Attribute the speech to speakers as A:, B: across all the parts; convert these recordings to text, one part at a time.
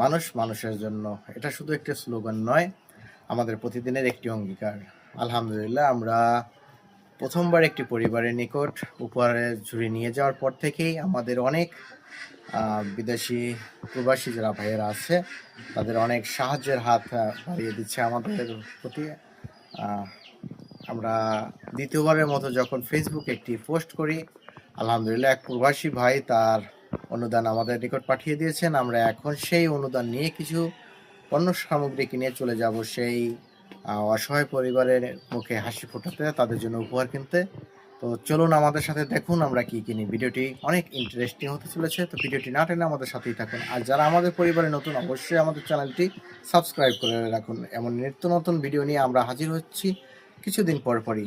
A: মানুষ মানুষের জন্য। এটা শুধু একটি স্লোগান নয়, আমাদের প্রতিদিনের একটি অঙ্গীকার। আলহামদুলিল্লাহ, আমরা প্রথমবার একটি পরিবারের নিকট উপহারের ঝুড়ি নিয়ে যাওয়ার পর থেকেই আমাদের অনেক বিদেশি প্রবাসী যারা ভাইয়েরা আছে, তাদের অনেক সাহায্যের হাত বাড়িয়ে দিচ্ছে আমাদের প্রতি। আমরা দ্বিতীয়বারের মতো যখন ফেসবুকে একটি পোস্ট করি, আলহামদুলিল্লাহ, এক প্রবাসী ভাই তার অনুদান আমাদের নিকট পাঠিয়ে দিয়েছেন। আমরা এখন সেই অনুদান নিয়ে কিছু পণ্য সামগ্রী কিনে চলে যাব সেই অসহায় পরিবারের মুখে হাসি ফোটাতে, তাদের জন্য উপহার কিনতে। তো চলুন আমাদের সাথে দেখুন আমরা কি কিনি। ভিডিওটি অনেক ইন্টারেস্টিং হতে চলেছে, তো ভিডিওটি না টেনে আমাদের সাথেই থাকুন। আর যারা আমাদের পরিবারে নতুন, অবশ্যই আমাদের চ্যানেলটি সাবস্ক্রাইব করে রাখুন। এমন নিত্য নতুন ভিডিও নিয়ে আমরা হাজির হচ্ছি কিছুদিন পর পরই।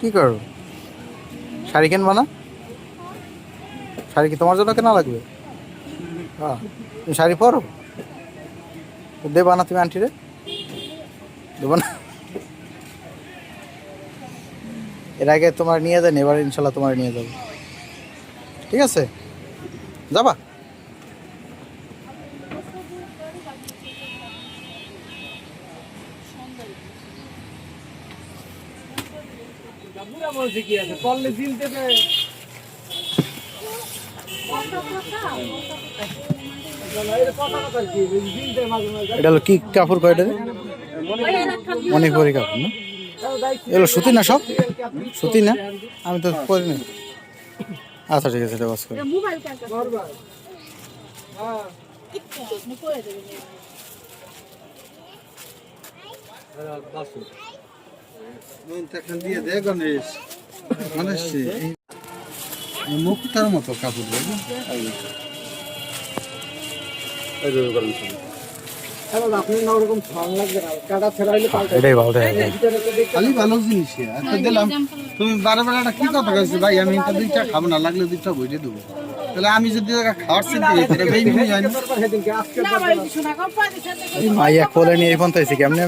A: কি করো? শাড়ি কিনবা না? শাড়ি কি তোমার জন্য কেনা লাগবে? হ্যাঁ তুমি শাড়ি পরো। দেবা না তুমি আন্টিরে? দেবো না। এর আগে তোমার নিয়ে যান এবার ইনশাল্লাহ তোমার নিয়ে যাব। ঠিক আছে? যাবা?
B: আছে? মাঝে
A: এটা হলো কি কাপড় কয়টা মণিপুরি কাপড় না? এগুলো সুতি না সব? সুতি না? আমি তো পরি না আচ্ছা ঠিক আছে এটা বাস করি। দিয়ে দে গণেশ। গণেশ মুক্তার মতো কাপড়
C: খালি ভালো জিনিস আচ্ছা দিলাম। তুমি বারে বারে কি কথা কইছো? ভাই আমি দুইটা খাব না লাগলে দুইটা বইটে দেবো। তাহলে আমি যদি খাওয়ার হয়
A: মাইয়া কোলে নিয়ে এই এসে কেমনি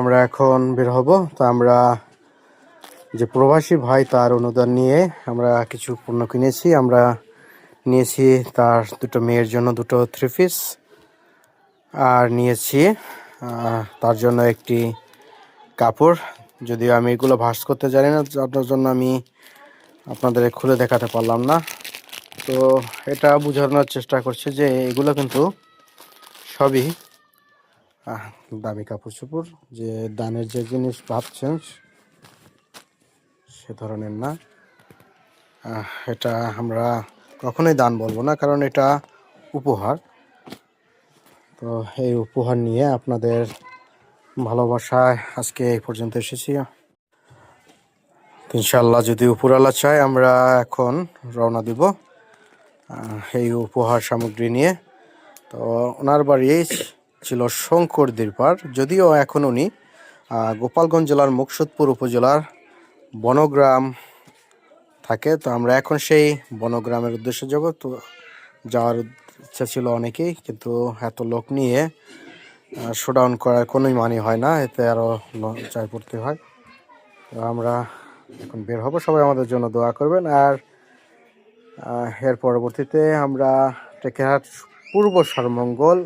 A: আমরা এখন বের হব। তো আমরা যে প্রবাসী ভাই তার অনুদান নিয়ে আমরা কিছু পণ্য কিনেছি। আমরা নিয়েছি তার দুটো মেয়ের জন্য দুটো থ্রি পিস আর নিয়েছি তার জন্য একটি কাপড়। যদিও আমি এগুলো ভাস করতে জানি না, আপনার জন্য আমি আপনাদের খুলে দেখাতে পারলাম না। তো এটা বোঝানোর চেষ্টা করছি যে এগুলো কিন্তু সবই দামি কাপড় চোপড়, যে দানের যে জিনিস ভাবছেন সে ধরনের না। এটা আমরা কখনোই দান বলব না, কারণ এটা উপহার। তো এই উপহার নিয়ে আপনাদের ভালোবাসায় আজকে এই পর্যন্ত এসেছি। ইনশাল্লাহ যদি উপরালা চায়, আমরা এখন রওনা দিব এই উপহার সামগ্রী নিয়ে। তো ওনার বাড়ি ছিল শঙ্কর দীরপার যদিও এখন উনি গোপালগঞ্জ জেলার মুকসুদপুর উপজেলার বনগ্রাম থাকে, তো আমরা এখন সেই বনগ্রামের উদ্দেশ্যে যাব। তো যাওয়ার ইচ্ছা ছিল অনেকেই, কিন্তু এত লোক নিয়ে শোডাউন করার কোনোই মানে হয় না, এতে আরও লজ্জায় পড়তে হয়। তো আমরা এখন বের হব, সবাই আমাদের জন্য দোয়া করবেন। আর এর পরবর্তীতে আমরা টেকেহাট পূর্ব সরমঙ্গল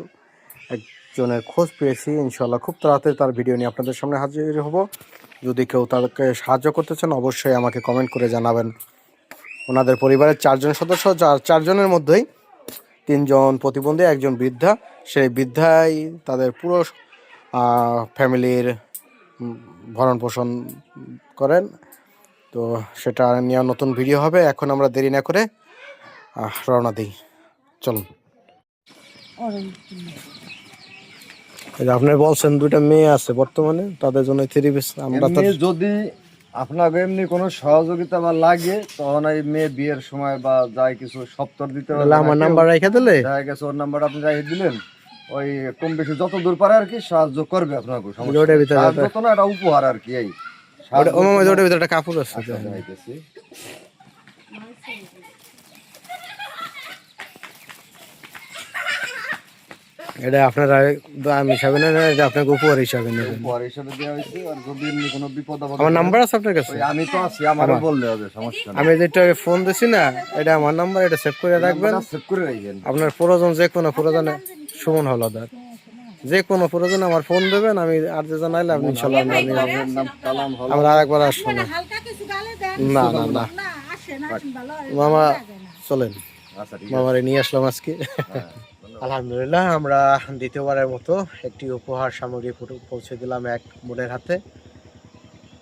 A: একজনের খোঁজ পেয়েছি। ইনশাল্লাহ খুব তাড়াতাড়ি তার ভিডিও নিয়ে আপনাদের সামনে হাজির হব। যদি কেউ তাদেরকে সাহায্য করতে চান, অবশ্যই আমাকে কমেন্ট করে জানাবেন। ওনাদের পরিবারের চারজন সদস্য, যার চারজনের মধ্যেই তিনজন প্রতিবন্ধী, একজন বৃদ্ধা। সেই বৃদ্ধাই তাদের পুরো ফ্যামিলির ভরণ পোষণ করেন। তো সেটা নিয়ে নতুন ভিডিও হবে। এখন আমরা দেরি না করে রওনা দিই। চলুন। আপনি বলছেন দুইটা মেয়ে আছে বর্তমানে তাদের জন্য থ্রি পিস আমরা
C: যদি
D: আপনাকে এমনি কোনো সহযোগিতা বা লাগে তখন এই মেয়ে বিয়ের সময় বা যাই কিছু সপ্তর দিতে পারবে
A: আমার নাম্বার রেখে দিলে?
D: দেখা গেছে ওর নাম্বার আপনি রাখে দিলেন ওই কম বেশি যত দূর পারে আর কি সাহায্য করবে আপনাকে সাহায্য
A: একটা-
D: তো না এটা উপহার আর কি এই
A: ওটার ভিতরে একটা কাপড় আছে
D: আচ্ছা, যাইতেছি।
A: এটা আপনারা দাম হিসাবে নেন এটা আপনাকে উপহার হিসাবে নেবেন।
D: উপহার হিসেবে দেওয়া হয়েছে আর যদি এমনি কোনো বিপদ আপদ
A: আমার নাম্বার আছে আপনার কাছে?
D: আমি তো আছি আমারও বললে হবে সমস্যা
A: আমি যেটা ফোন দিছি না এটা আমার নাম্বার এটা সেভ করে রাখবেন।
D: সেভ করে রাখবেন।
A: আপনার প্রয়োজন যে কোনো প্রয়োজনে সুমন হলদার। যে কোনো প্রয়োজনে আমার ফোন দেবেন আমি আর যে জানাইলে আপনি ইনশাল্লাহ আমি আমি-
D: আপনার নাম কালাম হল
A: আমরা আরেকবার আসব না।
E: হালকা কিছু গালে দেন
A: না না না।
E: না আসে না আসেন ভালো
A: মামা চলেন।
D: আচ্ছা ঠিক
A: মামারে নিয়ে আসলাম আজকে। আলহামদুলিল্লাহ, আমরা দ্বিতীয়বারের মতো একটি উপহার সামগ্রী পৌঁছে- দিলাম এক বোনের হাতে।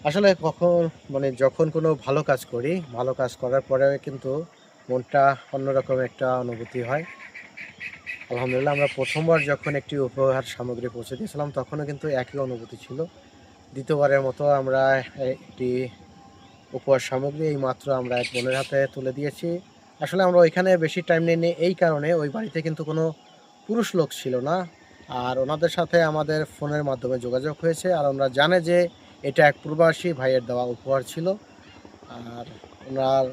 A: আসলে কখন মানে যখন কোনো ভালো কাজ করি, ভালো কাজ করার পরে কিন্তু মনটা অন্যরকম একটা অনুভূতি হয়। আলহামদুলিল্লাহ, আমরা প্রথমবার যখন একটি উপহার সামগ্রী পৌঁছে দিয়েছিলাম, তখনও কিন্তু একই অনুভূতি ছিল। দ্বিতীয়বারের মতো আমরা একটি উপহার সামগ্রী এই মাত্র আমরা এক বোনের হাতে তুলে দিয়েছি। আসলে আমরা ওইখানে বেশি টাইম নিই এই কারণে ওই বাড়িতে কিন্তু কোনো পুরুষ লোক ছিল না। আর ওনাদের সাথে আমাদের ফোনের মাধ্যমে যোগাযোগ হয়েছে আর আমরা জানে যে এটা এক প্রবাসী ভাইয়ের দেওয়া উপহার ছিল। আর ওনার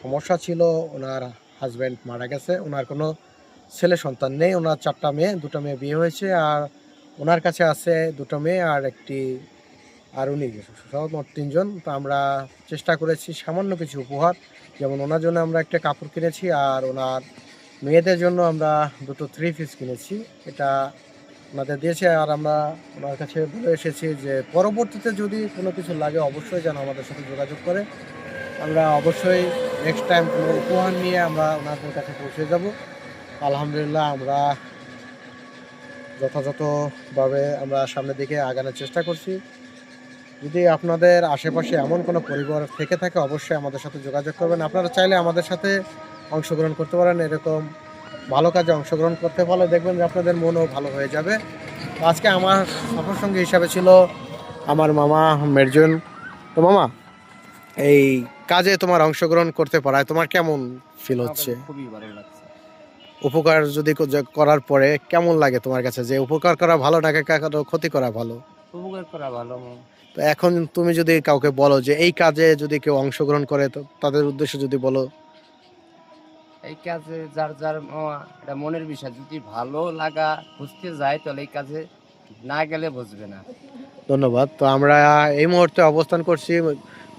A: সমস্যা ছিল, ওনার হাজব্যান্ড মারা গেছে, ওনার কোনো ছেলে সন্তান নেই, ওনার চারটা মেয়ে, দুটো মেয়ে বিয়ে হয়েছে, আর ওনার কাছে আছে দুটো মেয়ে আর একটি আর উনি সহ মোট তিনজন। তো আমরা চেষ্টা করেছি সামান্য কিছু উপহার। যেমন ওনার জন্য আমরা একটা কাপড় কিনেছি আর ওনার মেয়েদের জন্য আমরা দুটো থ্রি পিস কিনেছি। এটা ওনাদের দিয়েছে আর আমরা ওনার কাছে বলে এসেছি যে পরবর্তীতে যদি কোনো কিছু লাগে অবশ্যই যেন আমাদের সাথে যোগাযোগ করে। আমরা অবশ্যই নেক্সট টাইম কোনো উপহার নিয়ে আমরা ওনাদের কাছে পৌঁছে যাব। আলহামদুলিল্লাহ আমরা যথাযথভাবে আমরা সামনের দিকে আগানোর চেষ্টা করছি। যদি আপনাদের আশেপাশে এমন কোনো পরিবার থেকে থাকে অবশ্যই আমাদের সাথে যোগাযোগ করবেন। আপনারা চাইলে আমাদের সাথে অংশগ্রহণ করতে পারেন। এরকম ভালো কাজে অংশগ্রহণ করতে পারলে দেখবেন যে আপনাদের মনও ভালো হয়ে যাবে। আজকে আমার সফর সঙ্গী হিসাবে ছিল আমার মামা মেরজন তো মামা এই কাজে তোমার অংশগ্রহণ করতে পারায় তোমার কেমন ফিল হচ্ছে?
B: খুবই ভালো লাগছে।
A: উপকার যদি করার পরে কেমন লাগে তোমার কাছে? যে উপকার করা ভালো নাকি কারও ক্ষতি করা ভালো?
B: উপকার করা ভালো
A: তো এখন তুমি যদি কাউকে বলো যে এই কাজে যদি কেউ অংশগ্রহণ করে তো তাদের উদ্দেশ্যে যদি বলো।
B: এই কাজে যার যার এটা মনের বিষয়। যদি ভালো লাগা বুঝতে যায় তাহলে এই কাজে না গেলে বুঝবে না।
A: ধন্যবাদ। তো আমরা এই মুহূর্তে অবস্থান করছি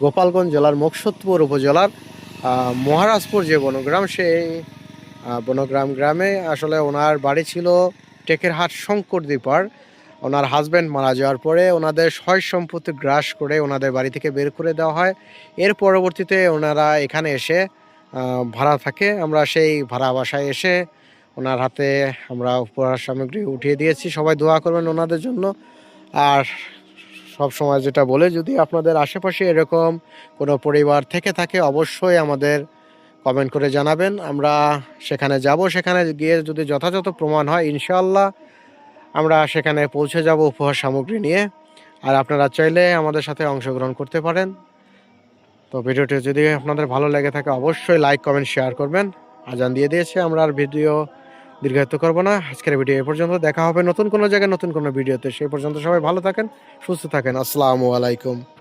A: গোপালগঞ্জ জেলার মুকসুদপুর উপজেলার মহারাজপুর যে বনগ্রাম সেই বনগ্রাম গ্রামে আসলে ওনার বাড়ি ছিল টেকেরহাট শঙ্কর দ্বীপার ওনার হাজব্যান্ড মারা যাওয়ার পরে ওনাদের সয় সম্পত্তি গ্রাস করে ওনাদের বাড়ি থেকে বের করে দেওয়া হয়। এর পরবর্তীতে ওনারা এখানে এসে ভাড়া থাকে। আমরা সেই ভাড়া বাসায় এসে ওনার হাতে আমরা উপহার সামগ্রী উঠিয়ে দিয়েছি। সবাই দোয়া করবেন ওনাদের জন্য। আর সব সময় যেটা বলে, যদি আপনাদের আশেপাশে এরকম কোনো পরিবার থেকে থাকে, অবশ্যই আমাদের কমেন্ট করে জানাবেন। আমরা সেখানে যাব। সেখানে গিয়ে যদি যথাযথ প্রমাণ হয়, ইনশাআল্লাহ আমরা সেখানে পৌঁছে যাব উপহার সামগ্রী নিয়ে। আর আপনারা চাইলে আমাদের সাথে অংশগ্রহণ করতে পারেন। তো ভিডিওটি যদি আপনাদের ভালো লেগে থাকে, অবশ্যই লাইক কমেন্ট শেয়ার করবেন। আজান দিয়ে দিয়েছে, আমরা আর ভিডিও দীর্ঘায়িত করব না। আজকের ভিডিও এ পর্যন্ত দেখা হবে নতুন কোনো জায়গায়, নতুন কোনো ভিডিওতে। সেই পর্যন্ত সবাই ভালো থাকেন, সুস্থ থাকেন। আসসালামু আলাইকুম।